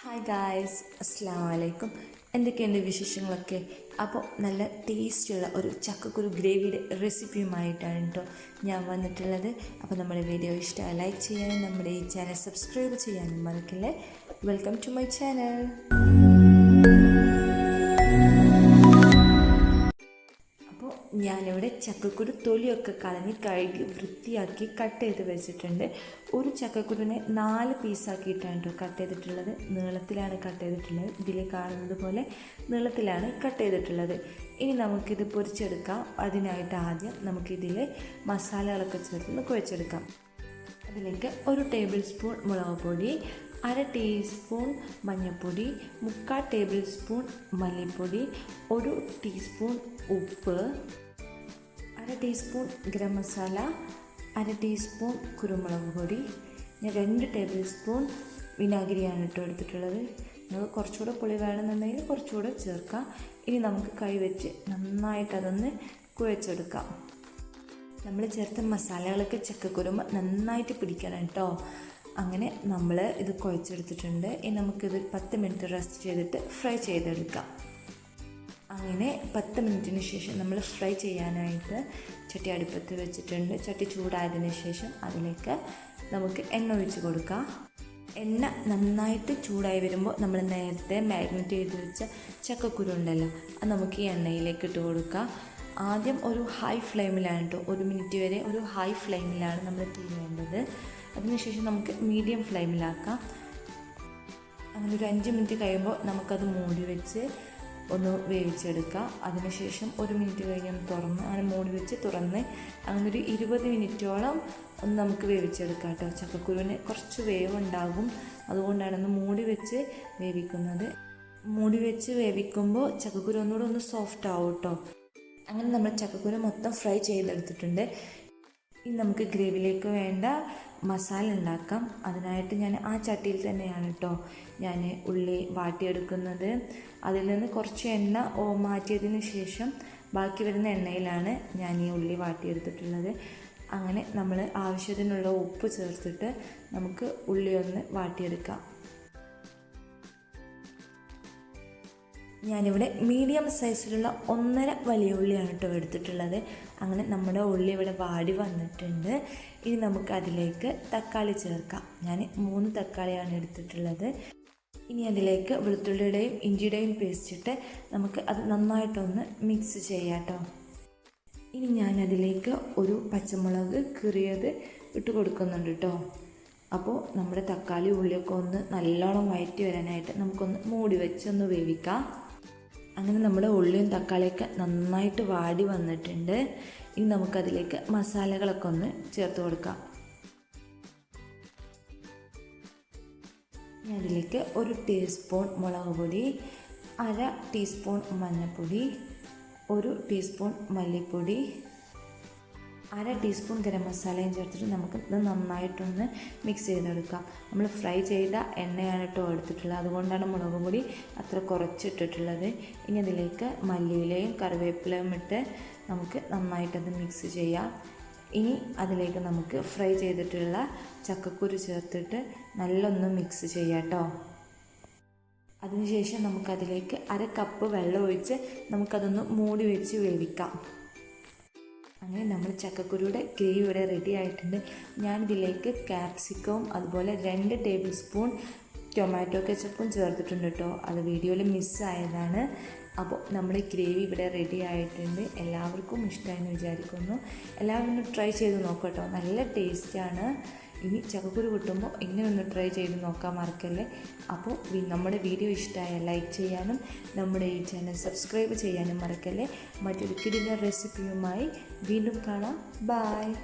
Hi guys അസ്സാം വലൈക്കും എന്തൊക്കെയുണ്ട് വിശേഷങ്ങളൊക്കെ? അപ്പോൾ നല്ല ടേസ്റ്റുള്ള ഒരു ചക്കക്കുരു ഗ്രേവിയുടെ റെസിപ്പിയുമായിട്ടാണ് കേട്ടോ ഞാൻ വന്നിട്ടുള്ളത്. അപ്പോൾ നമ്മുടെ വീഡിയോ ഇഷ്ടമായി ലൈക്ക് ചെയ്യാനും നമ്മുടെ ഈ ചാനൽ സബ്സ്ക്രൈബ് ചെയ്യാനും മറക്കില്ലേ? വെൽക്കം ടു മൈ ചാനൽ ഞാനിവിടെ ചക്കക്കുരു തൊലിയൊക്കെ കളഞ്ഞ് കഴുകി വൃത്തിയാക്കി കട്ട് ചെയ്ത് വെച്ചിട്ടുണ്ട്. ഒരു ചക്കക്കുരുവിനെ നാല് പീസാക്കിയിട്ടാണ് കേട്ടോ കട്ട് ചെയ്തിട്ടുള്ളത്. നീളത്തിലാണ് കട്ട് ചെയ്തിട്ടുള്ളത്. ഇതിൽ കാണുന്നത് പോലെ നീളത്തിലാണ് കട്ട് ചെയ്തിട്ടുള്ളത്. ഇനി നമുക്കിത് പൊരിച്ചെടുക്കാം. അതിനായിട്ട് ആദ്യം നമുക്കിതിൽ മസാലകളൊക്കെ ചേർത്ത് കുഴച്ചെടുക്കാം. അതിലേക്ക് ഒരു ടേബിൾ സ്പൂൺ മുളക് പൊടി അര ടീസ്പൂൺ മഞ്ഞൾപ്പൊടി മുക്കാൽ ടേബിൾ സ്പൂൺ മല്ലിപ്പൊടി ഒരു ടീസ്പൂൺ ഉപ്പ് അര ടീസ്പൂൺ ഗരം മസാല അര ടീസ്പൂൺ കുരുമുളക് പൊടി ഞാൻ രണ്ട് ടേബിൾ സ്പൂൺ വിനാഗിരിയാണ് ഇട്ട് എടുത്തിട്ടുള്ളത് നിങ്ങൾ കുറച്ചുകൂടെ പുളി വേണമെന്നുണ്ടെങ്കിൽ കുറച്ചുകൂടെ ചേർക്കാം. ഇനി നമുക്ക് കൈവച്ച് നന്നായിട്ട് അതൊന്ന് കുഴച്ചെടുക്കാം. നമ്മൾ ചേർത്ത മസാലകളൊക്കെ ചക്കക്കുരുമ നന്നായിട്ട് പിടിക്കണം കേട്ടോ. അങ്ങനെ നമ്മൾ ഇത് കുഴച്ചെടുത്തിട്ടുണ്ട്. ഇനി നമുക്കിത് പത്ത് മിനിറ്റ് റെസ്റ്റ് ചെയ്തിട്ട് ഫ്രൈ ചെയ്തെടുക്കാം. അങ്ങനെ പത്ത് മിനിറ്റിന് ശേഷം നമ്മൾ ഫ്രൈ ചെയ്യാനായിട്ട് ചട്ടി അടുപ്പത്ത് വെച്ചിട്ടുണ്ട്. ചട്ടി ചൂടായതിന് ശേഷം അതിലേക്ക് നമുക്ക് എണ്ണ ഒഴിച്ച് കൊടുക്കാം. എണ്ണ നന്നായിട്ട് ചൂടായി വരുമ്പോൾ നമ്മൾ നേരത്തെ മാഗ്നറ്റ് ചെയ്ത് വെച്ച ചക്കക്കുരു ഉണ്ടല്ലോ അത് നമുക്ക് ഈ എണ്ണയിലേക്ക് ഇട്ട് കൊടുക്കാം. ആദ്യം ഒരു ഹൈ ഫ്ലെയിമിലാണ് കേട്ടോ ഒരു മിനിറ്റ് വരെ ഒരു ഹൈ ഫ്ലെയിമിലാണ് നമ്മൾ തീരേണ്ടത് അതിനുശേഷം നമുക്ക് മീഡിയം ഫ്ലെയിമിലാക്കാം അങ്ങനെ ഒരു അഞ്ച് മിനിറ്റ് കഴിയുമ്പോൾ നമുക്കത് മൂടി വെച്ച് ഒന്ന് വേവിച്ചെടുക്കുക അതിനുശേഷം ഒരു മിനിറ്റ് കഴിഞ്ഞ് ഒന്ന് തുറന്ന് അങ്ങനെ മൂടി വെച്ച് തുറന്ന് അങ്ങനെ ഒരു ഇരുപത് മിനിറ്റോളം ഒന്ന് നമുക്ക് വേവിച്ചെടുക്കാം കേട്ടോ. ചക്കക്കുരുവിന് കുറച്ച് വേവുണ്ടാകും. അതുകൊണ്ടാണ് ഒന്ന് മൂടി വെച്ച് വേവിക്കുന്നത്. മൂടി വെച്ച് വേവിക്കുമ്പോൾ ചക്കക്കുരു ഒന്നുകൂടെ ഒന്ന് സോഫ്റ്റ് ആവും കേട്ടോ. അങ്ങനെ നമ്മൾ ചക്കക്കുരു മൊത്തം ഫ്രൈ ചെയ്തെടുത്തിട്ടുണ്ട്. ഇനി നമുക്ക് ഗ്രേവിലേക്ക് വേണ്ട മസാല ഉണ്ടാക്കാം. അതിനായിട്ട് ഞാൻ ആ ചട്ടിയിൽ തന്നെയാണ് കേട്ടോ ഞാൻ ഉള്ളി വാട്ടിയെടുക്കുന്നത്. അതിൽ നിന്ന് കുറച്ച് എണ്ണ ഓ മാറ്റിയതിന് ശേഷം ബാക്കി വരുന്ന എണ്ണയിലാണ് ഞാൻ ഈ ഉള്ളി വാട്ടിയെടുത്തിട്ടുള്ളത്. അങ്ങനെ നമ്മൾ ആവശ്യത്തിനുള്ള ഉപ്പ് ചേർത്തിട്ട് നമുക്ക് ഉള്ളി ഒന്ന് വാട്ടിയെടുക്കാം. ഞാനിവിടെ മീഡിയം സൈസിലുള്ള ഒന്നര വലിയ ഉള്ളിയാണ് കേട്ടോ എടുത്തിട്ടുള്ളത്. അങ്ങനെ നമ്മുടെ ഉള്ളി ഇവിടെ വാടി വന്നിട്ടുണ്ട്. ഇനി നമുക്ക് അതിലേക്ക് തക്കാളി ചേർക്കാം. ഞാൻ മൂന്ന് തക്കാളിയാണ് എടുത്തിട്ടുള്ളത്. ഇനി അതിലേക്ക് വെളുത്തുള്ളിയുടെയും ഇഞ്ചിയുടെയും പേസ്റ്റ് ഇട്ട് നമുക്ക് അത് നന്നായിട്ടൊന്ന് മിക്സ് ചെയ്യാട്ടോ. ഇനി ഞാൻ അതിലേക്ക് ഒരു പച്ചമുളക് കീറിയത് ഇട്ട് കൊടുക്കുന്നുണ്ട് കേട്ടോ അപ്പോൾ നമ്മുടെ തക്കാളി ഉള്ളിയൊക്കെ ഒന്ന് നല്ലോണം വയറ്റി വരാനായിട്ട് നമുക്കൊന്ന് മൂടി വെച്ചൊന്ന് വേവിക്കാം. അങ്ങനെ നമ്മുടെ ഉള്ളിയും തക്കാളിയൊക്കെ നന്നായിട്ട് വാടി വന്നിട്ടുണ്ട്. ഇനി നമുക്കതിലേക്ക് മസാലകളൊക്കെ ഒന്ന് ചേർത്ത് കൊടുക്കാം. ഇനി അതിലേക്ക് ഒരു ടീസ്പൂൺ മുളക് പൊടി അര ടീസ്പൂൺ മഞ്ഞൾപ്പൊടി ഒരു ടീസ്പൂൺ മല്ലിപ്പൊടി അര ടീസ്പൂൺ ഗരം മസാലയും ചേർത്തിട്ട് നമുക്ക് ഇത് നന്നായിട്ടൊന്ന് മിക്സ് ചെയ്തെടുക്കാം. നമ്മൾ ഫ്രൈ ചെയ്ത എണ്ണയാണ് കേട്ടോ എടുത്തിട്ടുള്ളത്. അതുകൊണ്ടാണ് മുളക് പൊടി അത്ര കുറച്ചിട്ടിട്ടുള്ളത്. ഇനി അതിലേക്ക് മല്ലിയിലയും കറിവേപ്പിലയും ഇട്ട് നമുക്ക് നന്നായിട്ടത് മിക്സ് ചെയ്യാം. ഇനി അതിലേക്ക് നമുക്ക് ഫ്രൈ ചെയ്തിട്ടുള്ള ചക്കക്കുരു ചേർത്തിട്ട് നല്ലൊന്ന് മിക്സ് ചെയ്യാം കേട്ടോ. അതിനുശേഷം നമുക്കതിലേക്ക് അര കപ്പ് വെള്ളം ഒഴിച്ച് നമുക്കതൊന്ന് മൂടി വെച്ച് വേവിക്കാം. അങ്ങനെ നമ്മൾ ചക്കക്കുരുയുടെ ഗ്രേവി ഇവിടെ റെഡി ആയിട്ടുണ്ട്. ഞാനിതിലേക്ക് ക്യാപ്സിക്കവും അതുപോലെ രണ്ട് ടേബിൾ സ്പൂൺ ടൊമാറ്റോ കെച്ചപ്പും ചേർത്തിട്ടുണ്ട് കേട്ടോ. അത് വീഡിയോയിൽ മിസ്സായതാണ് അപ്പോൾ നമ്മുടെ ഗ്രേവി ഇവിടെ റെഡി ആയിട്ടുണ്ട്. എല്ലാവർക്കും ഇഷ്ടമായെന്ന് വിചാരിക്കുന്നു. എല്ലാവരും ട്രൈ ചെയ്ത് നോക്കട്ടോ നല്ല ടേസ്റ്റാണ് ഇനി ചക്കക്കുരു കിട്ടുമ്പോൾ ഇങ്ങനെ ഒന്ന് ട്രൈ ചെയ്ത് നോക്കാൻ മറക്കല്ലേ? അപ്പോൾ നമ്മുടെ വീഡിയോ ഇഷ്ടമായ ലൈക്ക് ചെയ്യാനും നമ്മുടെ ഈ ചാനൽ സബ്സ്ക്രൈബ് ചെയ്യാനും മറക്കല്ലേ? മറ്റൊരു കിടില റെസിപ്പിയുമായി വീണ്ടും കാണാം. ബായ്